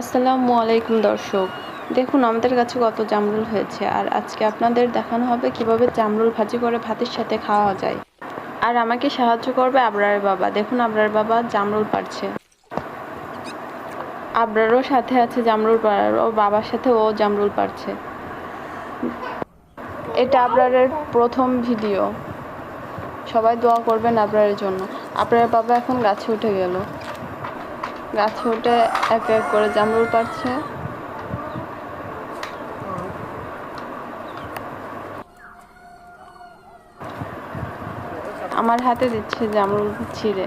আসসালামু আলাইকুম দর্শক। দেখুন, আমাদের কাছে কত জামরুল হয়েছে আর আজকে আপনাদের দেখানো হবে কীভাবে জামরুল ভাজি করে ভাতের সাথে খাওয়া যায়। আর আমাকে সাহায্য করবে আবরারের বাবা। দেখুন, আবরার বাবা জামরুল পাড়ছে আবরারও সাথে আছে জামরুল পাড়ার। ও বাবার সাথে ও জামরুল পাড়ছে এটা আবরারের প্রথম ভিডিও। সবাই দোয়া করবেন আবরারের জন্য। আবরারের বাবা এখন গাছে উঠে গেল। গাছে উঠে এক এক করে জামরুল পাড়ছে আমার হাতে দিচ্ছে জামরুল ছিঁড়ে।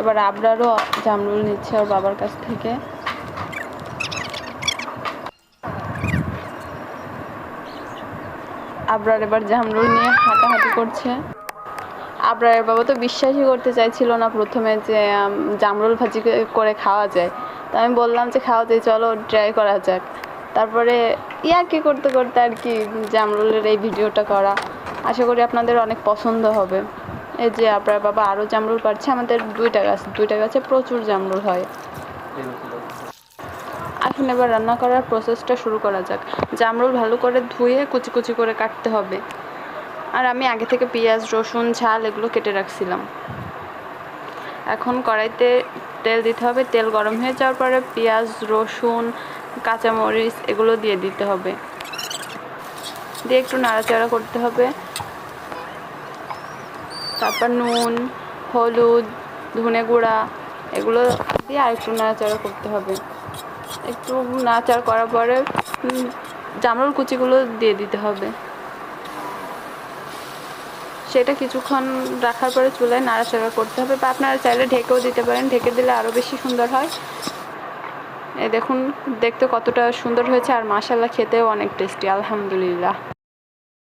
এবার আবরারও জামরুল নিচ্ছে ওর বাবার কাছ থেকে। আবরার এবার জামরুল নিয়ে হাঁটাহাঁটি করছে। আবরারের বাবা তো বিশ্বাসই করতে চাইছিল না প্রথমে যে জামরুল ভাজি করে খাওয়া যায়। তো আমি বললাম যে খাওয়া যায় চলো ট্রাই করা যাক। তারপরে ইয়া কি করতে করতে আর কি জামরুলের এই ভিডিওটা করা। আশা করি আপনাদের অনেক পছন্দ হবে। এই যে আপনার বাবা আরও জামরুল পাচ্ছে আমাদের দুইটা গাছ, দুইটা গাছে প্রচুর জামরুল হয়। এখন এবার রান্না করার প্রসেসটা শুরু করা যাক। জামরুল ভালো করে ধুয়ে কুচি কুচি করে কাটতে হবে। আর আমি আগে থেকে পেঁয়াজ, রসুন, ঝাল এগুলো কেটে রাখছিলাম। এখন কড়াইতে তেল দিতে হবে। তেল গরম হয়ে যাওয়ার পরে পেঁয়াজ, রসুন, কাঁচামরিচ এগুলো দিয়ে দিতে হবে। দিয়ে একটু নাড়াচাড়া করতে হবে। তারপর নুন, হলুদ, ধনে গুঁড়া এগুলো দিয়ে আর একটু নাড়াচাড়া করতে হবে। একটু নাড়াচাড়া করার পরে জামরুল কুচিগুলো দিয়ে দিতে হবে। সেটা কিছুক্ষণ রাখার পরে চুলায় নাড়াচাড়া করতে হবে বা আপনারা চাইলে ঢেকেও দিতে পারেন। ঢেকে দিলে আরও বেশি সুন্দর হয়। এ দেখুন, দেখতে কতটা সুন্দর হয়েছে আর মাসাল্লাহ খেতেও অনেক টেস্টি, আলহামদুলিল্লাহ।